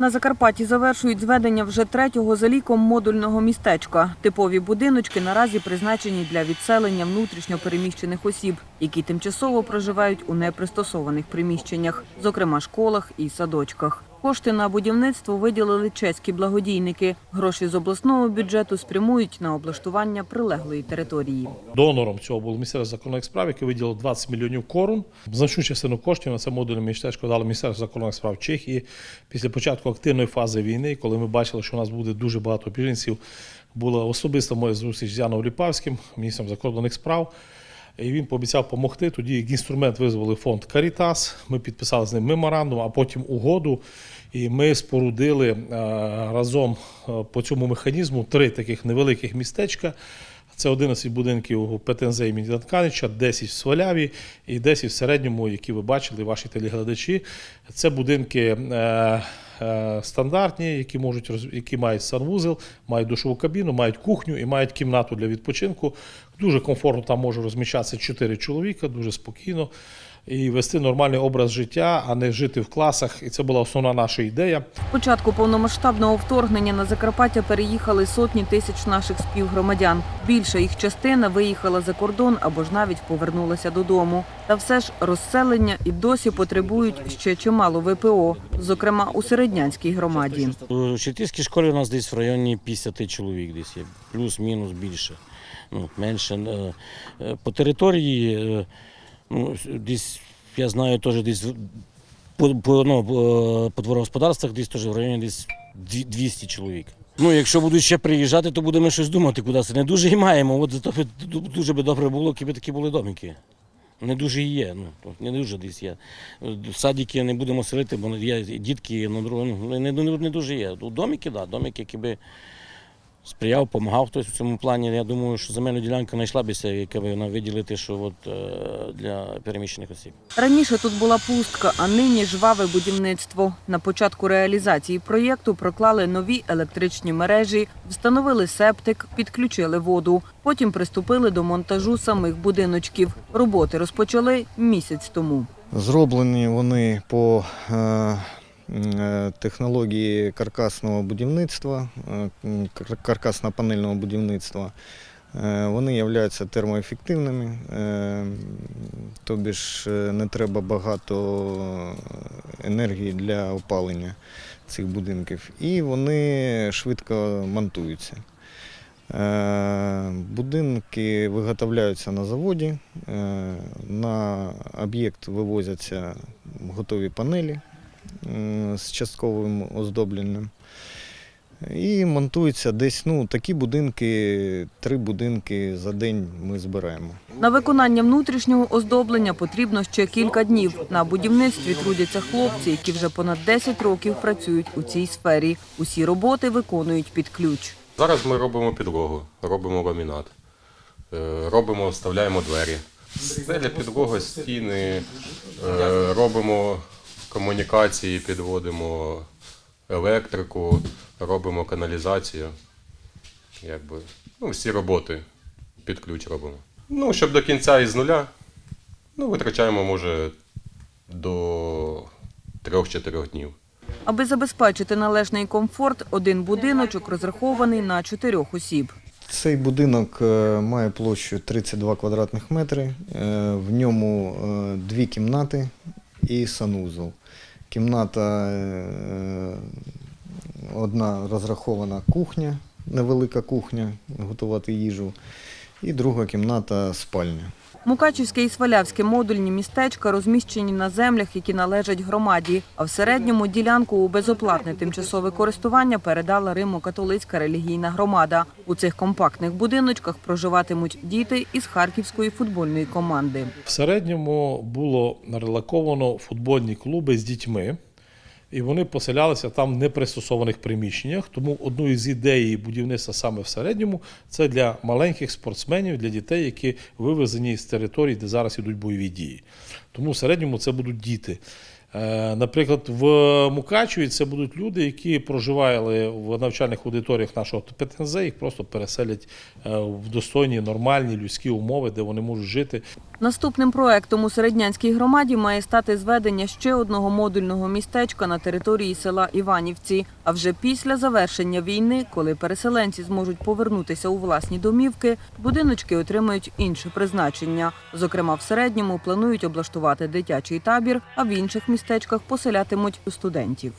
На Закарпатті завершують зведення вже третього за ліком модульного містечка. Типові будиночки наразі призначені для відселення внутрішньо переміщених осіб, які тимчасово проживають у непристосованих приміщеннях, зокрема школах і садочках. Кошти на будівництво виділили чеські благодійники. Гроші з обласного бюджету спрямують на облаштування прилеглої території. Донором цього було Міністерство закордонних справ, яке виділило 20 мільйонів корун. Значну частину коштів на це модульне містечко дало Міністерство закордонних справ Чехії. Після початку активної фази війни, коли ми бачили, що у нас буде дуже багато біженців, була особиста моя зустріч з Яном Ліпавським, міністром закордонних справ. І він пообіцяв допомогти. Тоді як інструмент визвали фонд Карітас. Ми підписали з ним меморандум, а потім угоду. І ми спорудили е, разом е, по цьому механізму три таких невеликих містечка. Це 11 будинків ПТНЗ імені Данканича, 10 в Сваляві і 10 в середньому, які ви бачили, ваші телеглядачі. Це будинки е, стандартні, які можуть які мають санвузел, мають душову кабіну, мають кухню і мають кімнату для відпочинку. Дуже комфортно там може розміщатися 4 чоловіка, дуже спокійно. І вести нормальний образ життя, а не жити в класах. І це була основна наша ідея. З початку повномасштабного вторгнення на Закарпаття переїхали сотні тисяч наших співгромадян. Більша їх частина виїхала за кордон або ж навіть повернулася додому. Та все ж розселення і досі потребують ще чимало ВПО, зокрема у середнянській громаді. У Чертівській школі у нас десь в районі 50 чоловік десь є, плюс-мінус більше. Ну, менше. Е, е, По території, е, ну, десь, я знаю, теж десь по, по, ну, по- по дворогосподарствах десь теж в районі десь 200 чоловік. Ну, якщо будуть ще приїжджати, то будемо щось думати, куди це. Не дуже і маємо. От зато дуже би добре було, якби такі були домики. Не дуже є. Ну, не дуже десь є. Садики не будемо селити, бо є дітки на. Ну, не, не, не дуже є. Домики, так, да, домики, які би сприяв, допомагав хтось в цьому плані. Я думаю, що земельна ділянка знайшла бися, яка би вона виділити, що от, е, для переміщених осіб. Раніше тут була пустка, а нині жваве будівництво. На початку реалізації проєкту проклали нові електричні мережі, встановили септик, підключили воду. Потім приступили до монтажу самих будиночків. Роботи розпочали місяць тому. Зроблені вони по е, технології каркасного будівництва, е, каркасно-панельного будівництва. Е, Вони являються термоефективними, е, тобі ж е, не треба багато енергії для опалення цих будинків, і вони швидко монтуються. Е, Будинки виготовляються на заводі, е, на об'єкт вивозяться готові панелі е, з частковим оздобленням. І монтуються десь ну, такі будинки, три будинки за день ми збираємо. На виконання внутрішнього оздоблення потрібно ще кілька днів. На будівництві трудяться хлопці, які вже понад 10 років працюють у цій сфері. Усі роботи виконують під ключ. Зараз ми робимо підлогу, робимо ламінат, е, робимо, вставляємо двері. Стеля, підлога, стіни, е, робимо комунікації, підводимо електрику, робимо каналізацію. Якби, ну, всі роботи під ключ робимо. Ну, щоб до кінця із нуля, ну, витрачаємо, може, до 3-4 днів. Аби забезпечити належний комфорт, один будиночок розрахований на чотирьох осіб. Цей будинок е, має площу 32 квадратних метри. Е, В ньому е, дві кімнати і санузол. Кімната е, одна розрахована кухня, невелика кухня, готувати їжу, і друга кімната спальня. Мукачівське і Свалявське модульні містечка розміщені на землях, які належать громаді. А в середньому ділянку у безоплатне тимчасове користування передала Римо-католицька релігійна громада. У цих компактних будиночках проживатимуть діти із харківської футбольної команди. В середньому було релаковано футбольні клуби з дітьми, і вони поселялися там в непристосованих приміщеннях. Тому одну із ідей будівництва саме в середньому це для маленьких спортсменів, для дітей, які вивезені з територій, де зараз ідуть бойові дії. Тому в середньому це будуть діти. Е, Наприклад, в Мукачеві це будуть люди, які проживали в навчальних аудиторіях нашого ПТНЗ, їх просто переселять е, в достойні, нормальні людські умови, де вони можуть жити. Наступним проектом у середнянській громаді має стати зведення ще одного модульного містечка на території села Іванівці. А вже після завершення війни, коли переселенці зможуть повернутися у власні домівки, будиночки отримають інше призначення. Зокрема, в середньому планують облаштувати дитячий табір, а в інших містечках поселятимуть студентів.